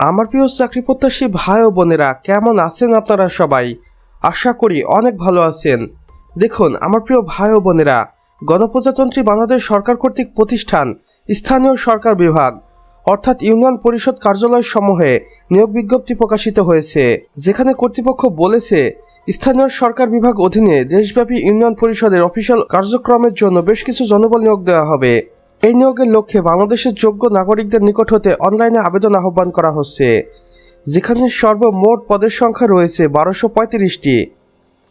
আমার প্রিয় চাকরি প্রত্যাশী ভাই ও বোনেরা, কেমন আছেন আপনারা সবাই? আশা করি অনেক ভালো আছেন। দেখুন, আমার প্রিয় ভাই ও বোনেরা, গণপ্রজাতন্ত্রী বাংলাদেশ সরকার কর্তৃক প্রতিষ্ঠান, স্থানীয় সরকার বিভাগ, অর্থাৎ ইউনিয়ন পরিষদ কার্যালয় সমূহে নিয়োগ বিজ্ঞপ্তি প্রকাশিত হয়েছে, যেখানে কর্তৃপক্ষ বলেছে, স্থানীয় সরকার বিভাগ অধীনে দেশব্যাপী ইউনিয়ন পরিষদের অফিসিয়াল কার্যক্রমের জন্য বেশ কিছু জনবল নিয়োগ দেওয়া হবে। এই নিয়োগের লক্ষ্যে বাংলাদেশের যোগ্য নাগরিকদের নিকট হতে অনলাইনে আবেদন আহ্বান করা হচ্ছে। যেখানে সর্বমোট পদের সংখ্যা রয়েছে বারোশো পঁয়ত্রিশটি।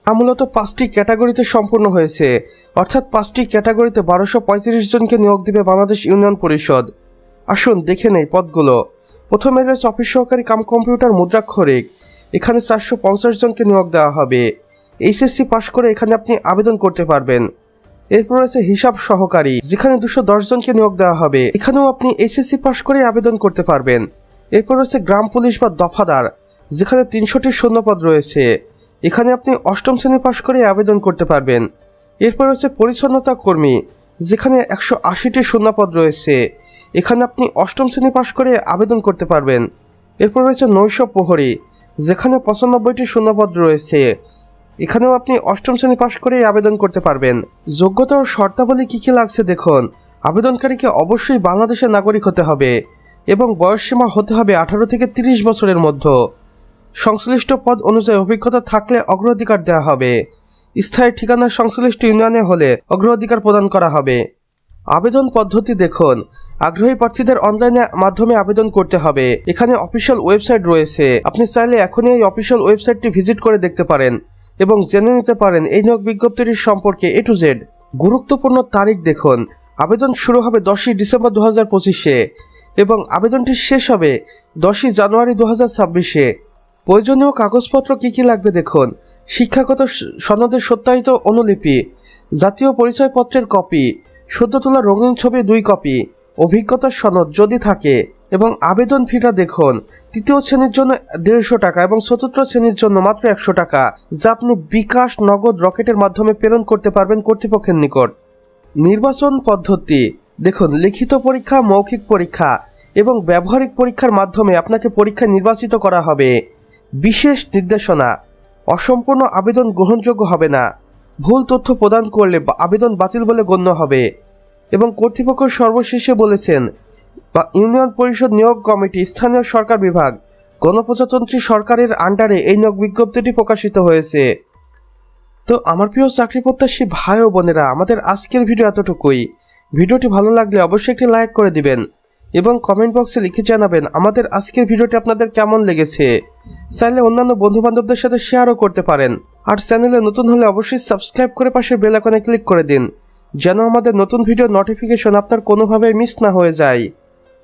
তা মূলত পাঁচটি ক্যাটাগরিতে সম্পূর্ণ হয়েছে। অর্থাৎ পাঁচটি ক্যাটাগরিতে বারোশো পঁয়ত্রিশ জনকে নিয়োগ দিবে বাংলাদেশ ইউনিয়ন পরিষদ। আসুন দেখে নেই পদগুলো। প্রথমে রয়েছে অফিস সহকারী কাম কম্পিউটার মুদ্রাক্ষরিক। এখানে চারশো পঞ্চাশ জনকে নিয়োগ দেওয়া হবে। এইচএসসি পাশ করে এখানে আপনি আবেদন করতে পারবেন। এরপর রয়েছে হিসাব সহকারী, যেখানে দুশো জনকে নিয়োগ দেওয়া হবে। এখানেও আপনি এসএসসি পাশ করে আবেদন করতে পারবেন। এরপর রয়েছে গ্রাম পুলিশ বা দফাদার, যেখানে তিনশোটি শূন্যপদ রয়েছে। এখানে আপনি অষ্টম শ্রেণি পাশ করে আবেদন করতে পারবেন। এরপর রয়েছে পরিচ্ছন্নতা কর্মী, যেখানে একশো আশিটি শূন্যপদ রয়েছে। এখানে আপনি অষ্টম শ্রেণি পাশ করে আবেদন করতে পারবেন। এরপর রয়েছে নৈশ প্রহরী, যেখানে পঁচানব্বইটি শূন্যপদ রয়েছে। এখানেও আপনি অষ্টম শ্রেণি পাশ করে আবেদন করতে পারবেন। যোগ্যতা ও শর্তাবলী কী কী লাগছে দেখুন। আবেদনকারীকে অবশ্যই বাংলাদেশের নাগরিক হতে হবে এবং বয়সসীমা হতে হবে আঠারো থেকে তিরিশ বছরের মধ্যে। সংশ্লিষ্ট পদ অনুযায়ী অভিজ্ঞতা থাকলে অগ্রাধিকার দেওয়া হবে। স্থায়ী ঠিকানা সংশ্লিষ্ট ইউনিয়নে হলে অগ্রাধিকার প্রদান করা হবে। আবেদন পদ্ধতি দেখুন। আগ্রহী প্রার্থীদের অনলাইনে মাধ্যমে আবেদন করতে হবে। এখানে অফিসিয়াল ওয়েবসাইট রয়েছে। আপনি চাইলে এখনই এই অফিসিয়াল ওয়েবসাইটটি ভিজিট করে দেখতে পারেন। এবং জেনে নিতে পারেন এই নিয়োগ বিজ্ঞপ্তিটির সম্পর্কে এ টু জেড গুরুত্বপূর্ণ তারিখ দেখুন। আবেদন শুরু হবে দশই ডিসেম্বর দু হাজার পঁচিশে এবং আবেদনটি শেষ হবে দশই জানুয়ারি দু হাজার ছাব্বিশে। প্রয়োজনীয় কাগজপত্র কী কী লাগবে দেখুন। শিক্ষাগত সনদের সত্যায়িত অনুলিপি, জাতীয় পরিচয়পত্রের কপি, সদ্য তোলা রঙিন ছবি দুই কপি, অভিজ্ঞতার সনদ যদি থাকে। এবং আবেদন ফিটা দেখুন। তৃতীয় শ্রেণির জন্য দেড়শো টাকা এবং চতুর্থ শ্রেণির জন্য মাত্র একশো টাকা। যা আপনি বিকাশ নগদ রকেটের মাধ্যমে প্রেরণ করতে পারবেন কর্তৃপক্ষের নিকট। নির্বাচন পদ্ধতি। দেখুন, লিখিত পরীক্ষা, মৌখিক পরীক্ষা এবং ব্যবহারিক পরীক্ষার মাধ্যমে আপনাকে পরীক্ষা নির্বাচিত করা হবে। বিশেষ নির্দেশনা, অসম্পূর্ণ আবেদন গ্রহণযোগ্য হবে না। ভুল তথ্য প্রদান করলে আবেদন বাতিল বলে গণ্য হবে। এবং কর্তৃপক্ষ সর্বশেষে বলেছেন বা ইউনিয়ন পরিষদ নিয়োগ কমিটি, স্থানীয় সরকার বিভাগ, গণপ্রজাতন্ত্রী সরকারের আন্ডারে এই নিয়োগ বিজ্ঞপ্তিটি প্রকাশিত হয়েছে। তো আমার প্রিয় চাকরি প্রত্যাশী ভাই ও বোনেরা, আমাদের আজকের ভিডিও এতটুকুই। ভিডিওটি ভালো লাগলে অবশ্যই একটি লাইক করে দিবেন এবং কমেন্ট বক্সে লিখে জানাবেন আমাদের আজকের ভিডিওটি আপনাদের কেমন লেগেছে। চাইলে অন্যান্য বন্ধু বান্ধবদের সাথে শেয়ারও করতে পারেন। আর চ্যানেলে নতুন হলে অবশ্যই সাবস্ক্রাইব করে পাশে বেল আইকনে ক্লিক করে দিন, যেন আমাদের নতুন ভিডিও নোটিফিকেশন আপনার কোনোভাবেই মিস না হয়ে যায়।